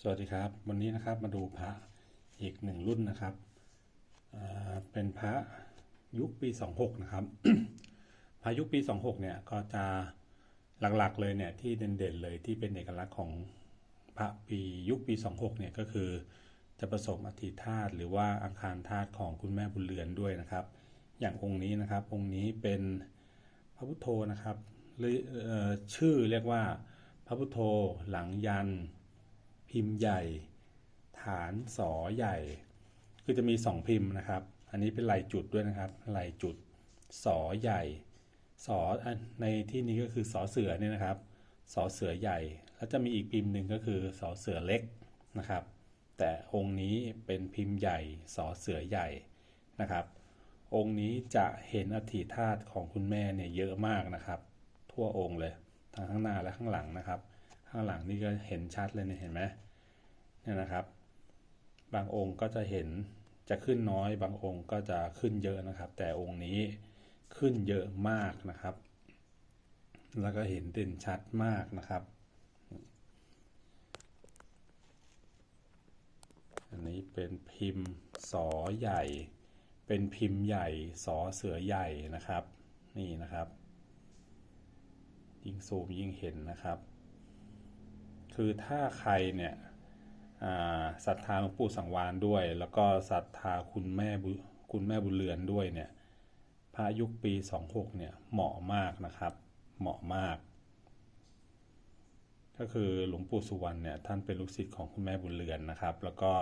สวัสดีครับ วันนี้นะครับมาดูพระอีกหนึ่งรุ่นนะครับ เป็นพระยุคปี 26 นะครับ พระยุคปี 26 เนี่ยก็จะหลักๆเลยเนี่ยที่เด่นๆเลยที่เป็นเอกลักษณ์ของพระปียุคปี 26 เนี่ยก็คือจะผสมอธิธาตุหรือว่าอังคารธาตุของคุณแม่บุญเรือนด้วยนะครับ อย่างองค์นี้นะครับ องค์นี้เป็นพระพุทโธนะครับหรือชื่อเรียกว่าพระพุทโธหลังยัน พิมพ์ใหญ่ ฐานสอใหญ่ คือจะมีสองพิมพ์นะครับ อันนี้เป็นลายจุดด้วยนะครับลายจุดสอใหญ่สออันในที่นี้ก็คือสอเสือเนี่ยนะครับสอเสือใหญ่ แล้วจะมีอีกพิมพ์หนึ่งก็คือสอเสือเล็กนะครับ แต่องค์นี้เป็นพิมพ์ใหญ่สอเสือใหญ่นะครับ องค์นี้จะเห็นอธิธาตุของคุณแม่เนี่ยเยอะมากนะครับ ทั่วองค์เลยทั้งข้างหน้าและข้างหลังนะครับ ข้างหลังนี่ก็เห็นชัดเลยเนี่ยเห็นไหมเนี่ยนะครับ บางองค์ก็จะเห็นจะขึ้นน้อย บางองค์ก็จะขึ้นเยอะนะครับ แต่องค์นี้ขึ้นเยอะมากนะครับ แล้วก็เห็นเด่นชัดมากนะครับ อันนี้เป็นพิมพ์สอใหญ่ เป็นพิมพ์ใหญ่สอเสือใหญ่นะครับ นี่นะครับ ยิ่งซูมยิ่งเห็นนะครับ คือถ้าใครเนี่ยศรัทธาหลวงปู่สังวานด้วย แล้วก็ศรัทธาคุณแม่บุคุณแม่บุญเรือนด้วยเนี่ยพระยุคปี 26เนี่ยเหมาะมากนะครับ เหมาะมาก ก็คือหลวงปู่สุวรรณเนี่ยท่านเป็นลูกศิษย์ของคุณแม่บุญเรือนนะครับ แล้วก็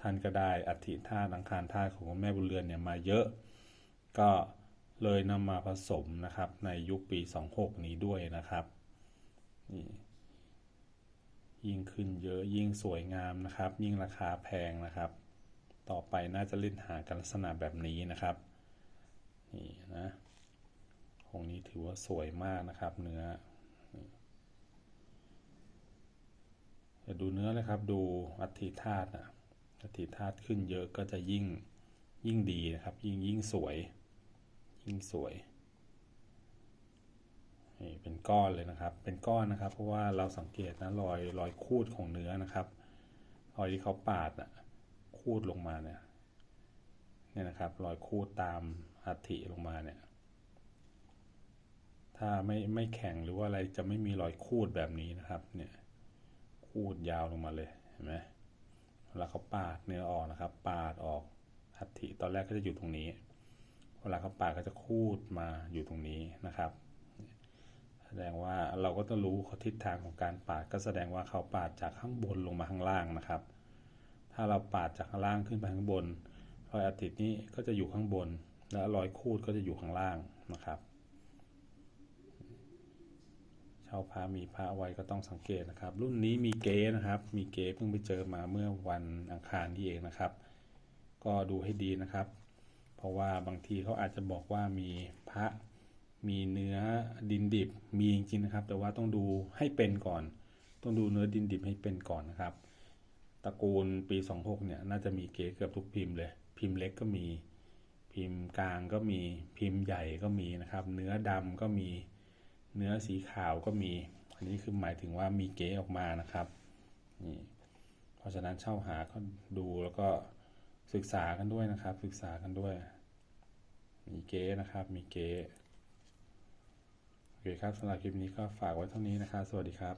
ท่านก็ได้อัฐิธาตุอังคารธาตุของคุณแม่บุญเรือนเนี่ยมาเยอะ ก็เลยนำมาผสมนะครับในยุคปี 26 นี้ด้วยนะครับนี่ ยิ่งขึ้นเยอะยิ่งสวยงามนะครับ ยิ่งราคาแพงนะครับ ต่อไปน่าจะเล่นหากันลักษณะแบบนี้นะครับนี่นะองนี้ถือว่าสวยมากนะครับเนื้อดูเนื้อเลยครับ ดูอัฐิธาตุนะอัฐิธาตุขึ้นเยอะก็จะยิ่งยิ่งดีนะครับ ยิ่งยิ่งสวย ยิ่งสวย นี่เป็นก้อนเลยนะครับ เป็นก้อนนะครับ เพราะว่าเราสังเกตนะรอยรอยคูดของเนื้อนะครับ รอยที่เขาปาดอะคูดลงมาเนี่ยเนี่ยนะครับ รอยคูดตามอัฐิลงมาเนี่ย ถ้าไม่ไม่แข็งหรือว่าอะไรจะไม่มีรอยคูดแบบนี้นะครับ เนี่ย คูดยาวลงมาเลยเห็นไหมเวลาเขาปาดเนื้อออกนะครับ ปาดออกอัฐิตอนแรกก็จะอยู่ตรงนี้ เวลาเขาปาดก็จะคูดมาอยู่ตรงนี้นะครับ แสดงว่าเราก็ต้องรู้ทิศทางของการปาดก็แสดงว่าเขาปาดจากข้างบนลงมาข้างล่างนะครับ ถ้าเราปาดจากข้างล่างขึ้นไปข้างบนรอยอาทิตย์นี้ก็จะอยู่ข้างบน และรอยคูดก็จะอยู่ข้างล่างนะครับเช่าพระมีพระไว้ก็ต้องสังเกตนะครับ รุ่นนี้มีเก๊นะครับ มีเก๊เพิ่งไปเจอมาเมื่อวันอังคารนี่เองนะครับ ก็ดูให้ดีนะครับ เพราะว่าบางทีเขาอาจจะบอกว่ามีพระ มีเนื้อดินดิบมีจริงๆนะครับ แต่ว่าต้องดูให้เป็นก่อน ต้องดูเนื้อดินดิบให้เป็นก่อนนะครับตระกูลปี 26 เนี่ยน่าจะมีเก๋เกือบทุกพิมพ์เลย พิมพ์เล็กก็มี พิมพ์กลางก็มีพิมพ์ใหญ่ก็มีนะครับ เนื้อดำก็มีเนื้อสีขาวก็มี อันนี้คือหมายถึงว่ามีเก๋ออกมานะครับนี่เพราะฉะนั้นเช่าหาก็ดูแล้วก็ศึกษากันด้วยนะครับ ศึกษากันด้วย มีเก๋นะครับ มีเก๋ โอเคครับสำหรับคลิปนี้ก็ฝากไว้เท่านี้นะครับ สวัสดีครับ